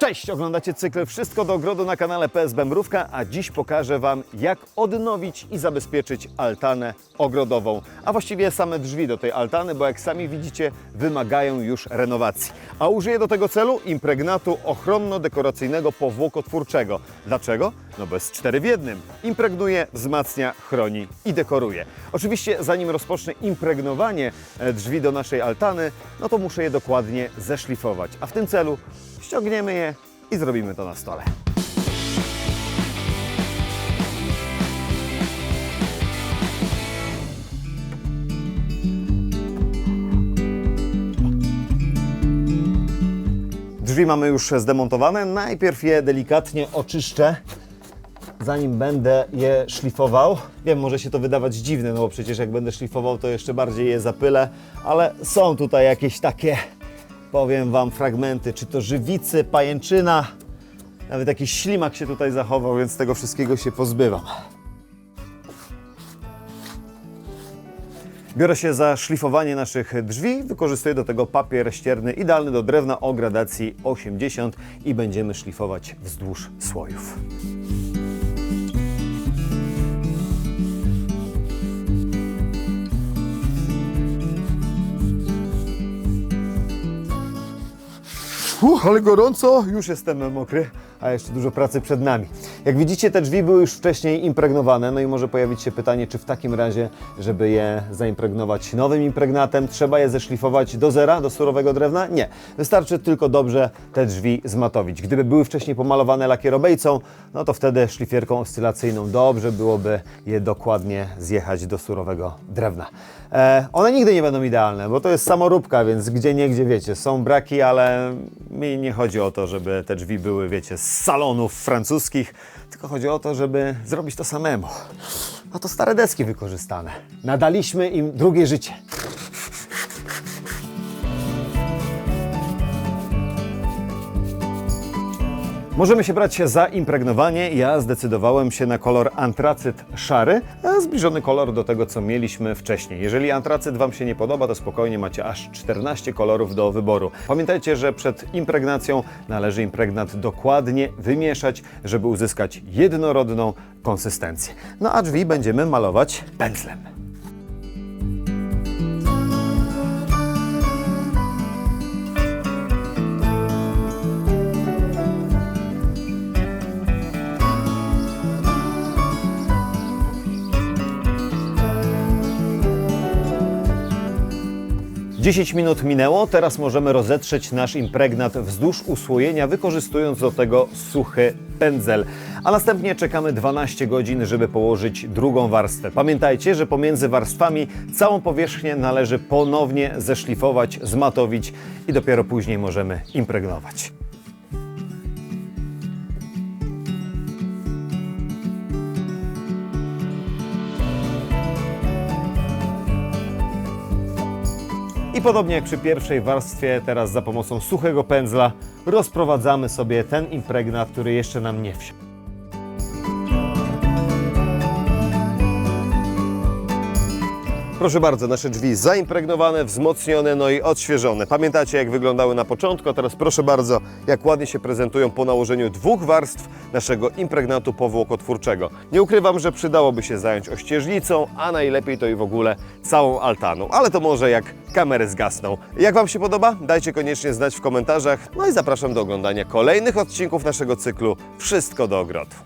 Cześć, oglądacie cykl Wszystko do ogrodu na kanale PSB Mrówka, a dziś pokażę Wam jak odnowić i zabezpieczyć altanę ogrodową, a właściwie same drzwi do tej altany, bo jak sami widzicie wymagają już renowacji. A użyję do tego celu impregnatu ochronno-dekoracyjnego powłokotwórczego. Dlaczego? No bo jest cztery w jednym. Impregnuje, wzmacnia, chroni i dekoruje. Oczywiście zanim rozpocznę impregnowanie e, drzwi do naszej altany, no to muszę je dokładnie zeszlifować, a w tym celu ściągniemy je i zrobimy to na stole. Drzwi mamy już zdemontowane. Najpierw je delikatnie oczyszczę, zanim będę je szlifował. Wiem, może się to wydawać dziwne, no bo przecież jak będę szlifował, to jeszcze bardziej je zapylę, ale są tutaj jakieś takie, powiem Wam, fragmenty, czy to żywicy, pajęczyna, nawet jakiś ślimak się tutaj zachował, więc tego wszystkiego się pozbywam. Biorę się za szlifowanie naszych drzwi. Wykorzystuję do tego papier ścierny idealny do drewna o gradacji 80 i będziemy szlifować wzdłuż słojów. Uch, ale gorąco, już jestem mokry, a jeszcze dużo pracy przed nami. Jak widzicie, te drzwi były już wcześniej impregnowane, no i może pojawić się pytanie, czy w takim razie, żeby je zaimpregnować nowym impregnatem, trzeba je zeszlifować do zera, do surowego drewna? Nie. Wystarczy tylko dobrze te drzwi zmatowić. Gdyby były wcześniej pomalowane lakierobejcą, no to wtedy szlifierką oscylacyjną dobrze byłoby je dokładnie zjechać do surowego drewna. E, one nigdy nie będą idealne, bo to jest samoróbka, więc gdzie nie, gdzie wiecie, są braki, ale mi nie chodzi o to, żeby te drzwi były, wiecie, z salonów francuskich, tylko chodzi o to, żeby zrobić to samemu. A to stare deski wykorzystane. Nadaliśmy im drugie życie. Możemy się brać za impregnowanie. Ja zdecydowałem się na kolor antracyt szary, a zbliżony kolor do tego, co mieliśmy wcześniej. Jeżeli antracyt Wam się nie podoba, to spokojnie macie aż 14 kolorów do wyboru. Pamiętajcie, że przed impregnacją należy impregnat dokładnie wymieszać, żeby uzyskać jednorodną konsystencję. No a drzwi będziemy malować pędzlem. Dziesięć minut minęło, teraz możemy rozetrzeć nasz impregnat wzdłuż usłojenia, wykorzystując do tego suchy pędzel. A następnie czekamy 12 godzin, żeby położyć drugą warstwę. Pamiętajcie, że pomiędzy warstwami całą powierzchnię należy ponownie zeszlifować, zmatowić i dopiero później możemy impregnować. I podobnie jak przy pierwszej warstwie, teraz za pomocą suchego pędzla rozprowadzamy sobie ten impregnat, który jeszcze nam nie wsiadł. Proszę bardzo, nasze drzwi zaimpregnowane, wzmocnione, no i odświeżone. Pamiętacie jak wyglądały na początku, a teraz proszę bardzo, jak ładnie się prezentują po nałożeniu dwóch warstw naszego impregnatu powłokotwórczego. Nie ukrywam, że przydałoby się zająć ościeżnicą, a najlepiej to i w ogóle całą altaną, ale to może jak kamery zgasną. Jak Wam się podoba? Dajcie koniecznie znać w komentarzach, no i zapraszam do oglądania kolejnych odcinków naszego cyklu Wszystko do ogrodu.